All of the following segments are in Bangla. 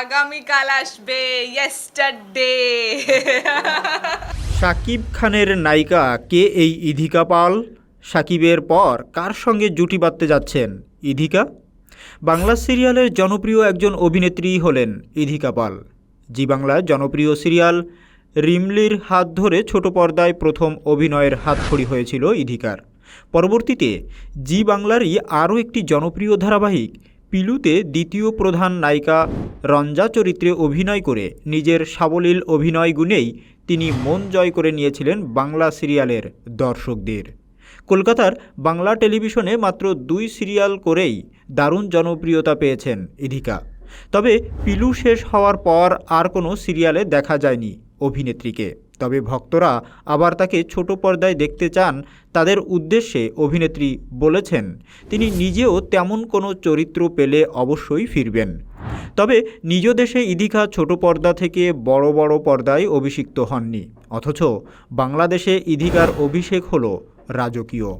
আগামীকাল আসবে ইয়েস্টারডে শাকিব খানের নায়িকা কে এই ইধিকা পাল? সাকিবের পর কার সঙ্গে জুটি বাঁধতে যাচ্ছেন ইধিকা? বাংলা সিরিয়ালের জনপ্রিয় একজন অভিনেত্রী হলেন ইধিকা পাল। জি বাংলার জনপ্রিয় সিরিয়াল রিমলির হাত ধরে ছোট পর্দায় প্রথম অভিনয়ের হাতখড়ি হয়েছিল ইধিকার। পরবর্তীতে জি বাংলারই আরও একটি জনপ্রিয় ধারাবাহিক পিলুতে দ্বিতীয় প্রধান নায়িকা রঞ্জা চরিত্রে অভিনয় করে নিজের সাবলীল অভিনয় গুণেই তিনি মন জয় করে নিয়েছিলেন বাংলা সিরিয়ালের দর্শকদের। কলকাতার বাংলা টেলিভিশনে মাত্র দুই সিরিয়াল করেই দারুণ জনপ্রিয়তা পেয়েছেন ইধিকা। তবে পিলু শেষ হওয়ার পর আর কোনো সিরিয়ালে দেখা যায়নি অভিনেত্রীকে। তবে ভক্তরা আবার তাকে ছোট পর্দায় দেখতে চান তাদের উদ্দেশ্যে অভিনেত্রী বলেছেন, তিনি নিজেও তেমন কোনো চরিত্র পেলে অবশ্যই ফিরবেন। তবে নিজ দেশে ইদিকা ছোট পর্দা থেকে বড় বড় পর্দায় অভিষিক্ত হননি। অথচ বাংলাদেশে ইদিকার অভিষেক হল রাজকীয়।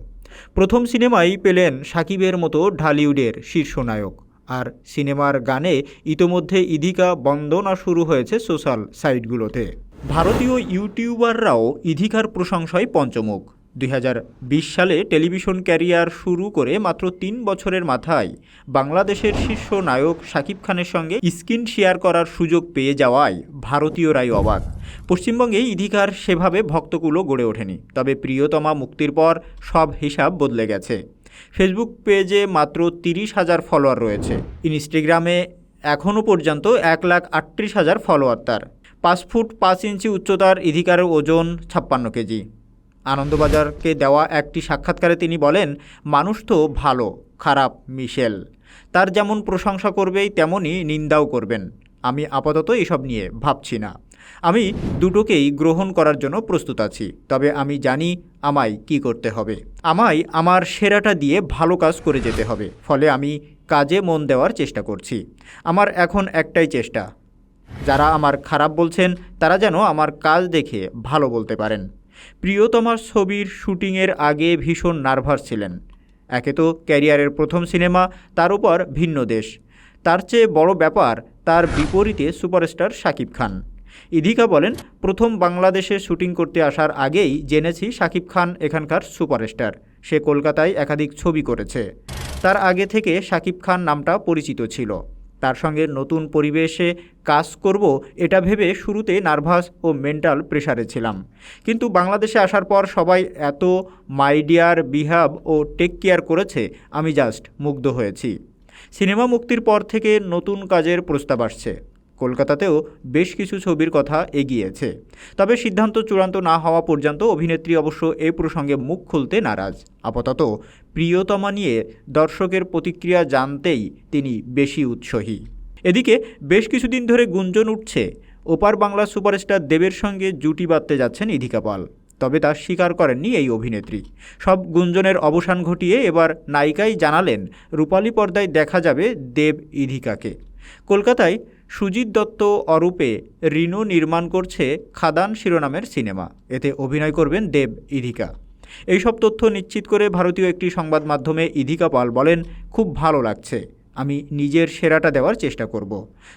প্রথম সিনেমাই পেলেন সাকিবের মতো ঢালিউডের শীর্ষনায়ক। আর সিনেমার গানে ইতোমধ্যে ইধিকা বন্দনা শুরু হয়েছে সোশ্যাল সাইটগুলোতে। ভারতীয় ইউটিউবাররাও ইধিকার প্রশংসায় পঞ্চমুখ। দুই হাজার বিশ সালে টেলিভিশন ক্যারিয়ার শুরু করে মাত্র তিন বছরের মাথায় বাংলাদেশের শীর্ষ নায়ক শাকিব খানের সঙ্গে স্ক্রিন শেয়ার করার সুযোগ পেয়ে যাওয়ায় ভারতীয়রাই অবাক। পশ্চিমবঙ্গে ইধিকার সেভাবে ভক্তকুলো গড়ে ওঠেনি, তবে প্রিয়তমা মুক্তির পর সব হিসাব বদলে গেছে। ফেসবুক পেজে মাত্র তিরিশ হাজার ফলোয়ার রয়েছে। ইনস্টাগ্রামে এখনও পর্যন্ত এক লাখ আটত্রিশ হাজার ফলোয়ার তার। পাঁচ ফুট পাঁচ ইঞ্চি উচ্চতার ইধিকারের ওজন ছাপ্পান্ন কেজি। আনন্দবাজারকে দেওয়া একটি সাক্ষাৎকারে তিনি বলেন, মানুষ তো ভালো, খারাপ, মিশেল। তার যেমন প্রশংসা করবেই তেমনই নিন্দাও করবেন। আমি আপাতত এসব নিয়ে ভাবছি না। আমি দুটোকেই গ্রহণ করার জন্য প্রস্তুত আছি, তবে আমি জানি আমায় কি করতে হবে। আমায় আমার সেরাটা দিয়ে ভালো কাজ করে যেতে হবে, ফলে আমি কাজে মন দেওয়ার চেষ্টা করছি। আমার এখন একটাই চেষ্টা যারা আমার খারাপ বলছেন, তারা যেন আমার কাজ দেখে ভালো বলতে পারেন। প্রিয়তমার ছবির শুটিংয়ের আগে ভীষণ নার্ভাস ছিলেন। একে তো ক্যারিয়ারের প্রথম সিনেমা, তার উপর ভিন্ন দেশ। তার চেয়ে বড় ব্যাপার, তার বিপরীতে সুপারস্টার শাকিব খান। ইধিকা বলেন, প্রথম বাংলাদেশে শুটিং করতে আসার আগেই জেনেছি শাকিব খান এখানকার সুপারস্টার। সে কলকাতায় একাধিক ছবি করেছে। তার আগে থেকে শাকিব খান নামটা পরিচিত ছিল। তার সঙ্গে নতুন পরিবেশে কাজ করব, এটা ভেবে শুরুতে নার্ভাস ও মেন্টাল প্রেশারে ছিলাম। কিন্তু বাংলাদেশে আসার পর সবাই এত মাইডিয়ার বিহাব ও টেক কেয়ার করেছে, আমি জাস্ট মুগ্ধ হয়েছি। সিনেমা মুক্তির পর থেকে নতুন কাজের প্রস্তাব আসছে। কলকাতাতেও বেশ কিছু ছবির কথা এগিয়েছে। তবে সিদ্ধান্ত চূড়ান্ত না হওয়া পর্যন্ত অভিনেত্রী অবশ্য এ প্রসঙ্গে মুখ খুলতে নারাজ। আপাতত প্রিয়তমা নিয়ে দর্শকের প্রতিক্রিয়া জানতেই তিনি বেশি উৎসাহী। এদিকে বেশ কিছুদিন ধরে গুঞ্জন উঠছে, ওপার বাংলা সুপারস্টার দেবের সঙ্গে জুটি বাঁধতে যাচ্ছেন ইধিকা পাল। তবে তা স্বীকার করেননি এই অভিনেত্রী। সব গুঞ্জনের অবসান ঘটিয়ে এবার নায়িকাই জানালেন, রূপালী পর্দায় দেখা যাবে দেব ইধিকাকে। কলকাতায় সুজিত দত্ত অরূপে রিনু নির্মাণ করছে খাদান শিরোনামের সিনেমা। এতে অভিনয় করবেন দেব ইধিকা। এইসব তথ্য নিশ্চিত করে ভারতীয় একটি সংবাদ মাধ্যমে ইধিকা পাল বলেন, খুব ভালো লাগছে। আমি নিজের সেরাটা দেওয়ার চেষ্টা করব।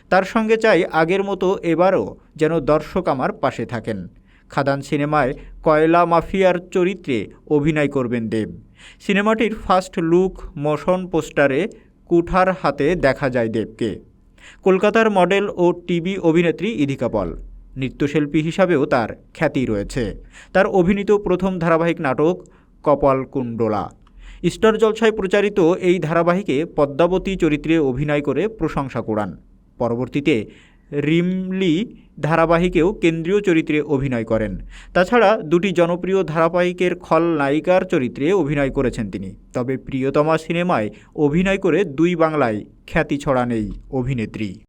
তার সঙ্গে চাই আগের মতো এবারও যেন দর্শক আমার পাশে থাকেন। খাদান সিনেমায় কয়লা মাফিয়ার চরিত্রে অভিনয় করবেন দেব। সিনেমাটির ফার্স্ট লুক, মোশন পোস্টারে কুঠার হাতে দেখা যায় দেবকে। কলকাতার মডেল ও টিভি অভিনেত্রী ইধিকা পল। নৃত্যশিল্পী হিসাবেও তার খ্যাতি রয়েছে। তার অভিনীত প্রথম ধারাবাহিক নাটক কপাল কুণ্ডলা। স্টার জলসায় প্রচারিত এই ধারাবাহিকে পদ্মাবতী চরিত্রে অভিনয় করে প্রশংসা কুড়ান। পরবর্তীতে রিমলি ধারাবাহিকেও কেন্দ্রীয় চরিত্রে অভিনয় করেন। তাছাড়া দুটি জনপ্রিয় ধারাবাহিকের খল নায়িকার চরিত্রে অভিনয় করেছেন তিনি। তবে প্রিয়তমা সিনেমায় অভিনয় করে দুই বাংলায় খ্যাতি ছড়া নেই অভিনেত্রী।